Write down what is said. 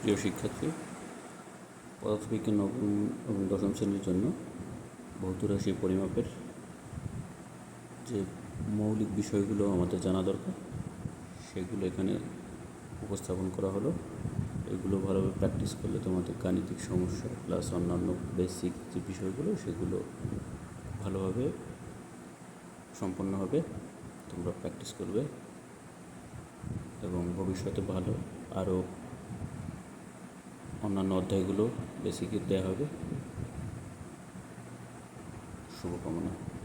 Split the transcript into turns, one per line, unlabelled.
প্রিয় শিক্ষার্থী, পদার্থবিজ্ঞান নবম এবং দশম শ্রেণির জন্য ভৌত রাশি পরিমাপের যে মৌলিক বিষয়গুলো আমাদের জানা দরকার, সেগুলো এখানে উপস্থাপন করা হলো। এগুলো ভালোভাবে প্র্যাকটিস করলে তোমাদের গাণিতিক সমস্যা প্লাস অন্যান্য বেসিক যে বিষয়গুলো, সেগুলো ভালোভাবে সম্পন্ন হবে, তোমরা প্র্যাকটিস করবে এবং ভবিষ্যতে ভালো আরও অন্যান্য অধ্যায়গুলো বেসিকে দেওয়া হবে। শুভকামনা।